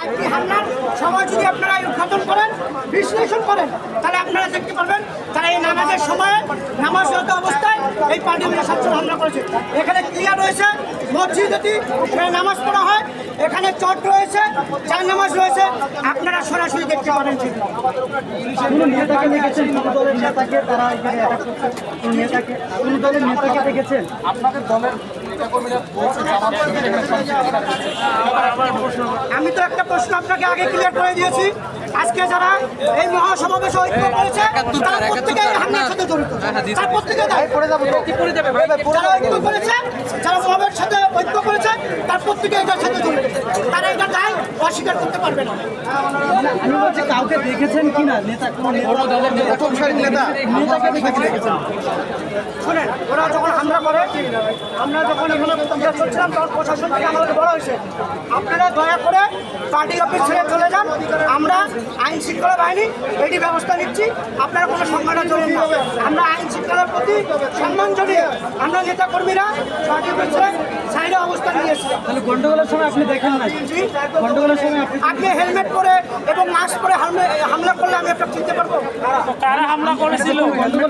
পাল্টি হামলার সময় যদি আপনারা উদ্ঘাটন করেন বিশ্লেষণ করেন তাহলে আপনারা দেখতে পারবেন তারা এই নামাজের সময়ে নামাজরত অবস্থায় এই পাল্টি মিলে সাতজন হামলা করেছে। এখানে ক্লিয়ার রয়েছে মসজিদেটি সেখানে নামাজ পড়া হয় এখানে চট রয়েছে চার নামাজ রয়েছে আপনারা সরাসরি দেখতে পারেন সেগুলো। কোনো নেতাকে দেখেছেন? কোনো দলের তারা এখানে অ্যাটাক করছে। কোনো নেতাকে? দলের নেতাকে দেখেছেন? আপনাদের দলের আমি তো একটা প্রশ্ন আপনাকে আগে ক্লিয়ার করে দিয়েছি। আজকে যারা এই মহাসমাবেশে ঐক্য করেছে তারা প্রত্যেকে এই হামলার সাথে জড়িত। তারা প্রত্যেকে দায়ী। যারা ঐক্য করেছে যারা মহাবের সাথে ঐক্য করেছে তার প্রত্যেকে এটার সাথে জড়িত তারা এটা দায় অস্বীকার করতে পারবে না। আমি বলছি কাউকে দেখেছেন কিনা? নেতা কোনো নেতা? প্রথম সারির নেতা নেতাকে দেখেছেন? শুনেন ওরা যখন হামলা করে আমরা যখন এখানে আমরা চলছিলাম তখন প্রশাসন থেকে আমাদের বলা হয়েছে আপনারা দয়া করে পার্টি অফিস ছেড়ে চলে যান। আমরা আইন শৃঙ্খলা বাহিনী এটি ব্যবস্থা নিচ্ছি। আপনারা কোনো সংগঠন চলুন না। আমরা আইন শৃঙ্খলার প্রতি সম্মান জানিয়ে আমরা নেতা কর্মীরা পার্টি অফিস ছেড়ে তাহলে গন্ডগোলের সময় আপনি দেখেন না। গন্ডগোলের সময় আপনি আপনি হেলমেট পরে এবং মাস্ক পরে হামলা- হামলা করলে আমি একটা চিনতে পারব। গন্ডগোল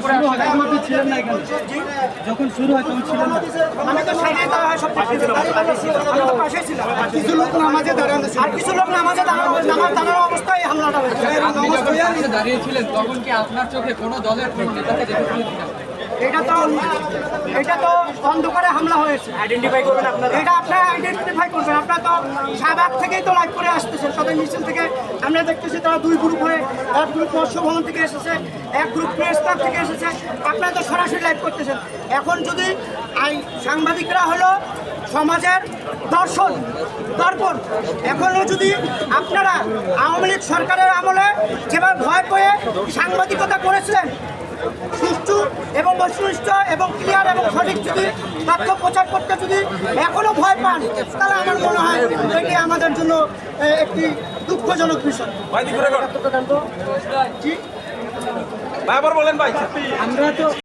শুরু হয় তখন আপনি ছিলেন না এখানে। যখন শুরু হয় তখন ছিলেন না। আমি তো সাইডে দেওয়া হয় সব পাশে ছিলাম। আমি তো পাশে ছিলাম। কিছু লোক নামাজে দাঁড়ানো আর কিছু লোক নামাজে দাঁড়ানো নামাজ দাঁড়ানো অবস্থায় হামলাটা হয়েছে। আপনি যখন দাঁড়িয়েছিলেন তখন কি আপনার চোখে কোনো দলের নেতাকে দেখেছিলেন কিনা? এটা তো এটা তো অন্ধকারে হামলা হয়েছে। আইডেন্টিফাই করবেন আপনারা। এটা আপনারা আইডেন্টিফাই করবেন। আপনারা তো শাহবাগ থেকেই তো লাইভ করে আসতেছেন। সবাই মিছিল থেকে আমরা দেখতেছি তারা দুই গ্রুপ হয়ে এক গ্রুপ মৎস্য থেকে এসেছে এক গ্রুপ প্রেস ক্লাব থেকে এসেছে। আপনারা তো সরাসরি লাইভ করতেছেন। এখন যদি আই সাংবাদিকরা হলো সমাজের দর্শন। দর্পণ এখনও যদি আপনারা আওয়ামী লীগ সরকারের আমলে যেভাবে ভয় পেয়ে সাংবাদিকতা করেছিলেন সুষ্ঠু এবং বস্তুনিষ্ঠ এবং ক্লিয়ার এবং সঠিক যদি তথ্য প্রচার করতে যদি এখনও ভয় পান তাহলে আমার মনে হয় এটি আমাদের জন্য একটি দুঃখজনক বিষয়। আমরা তো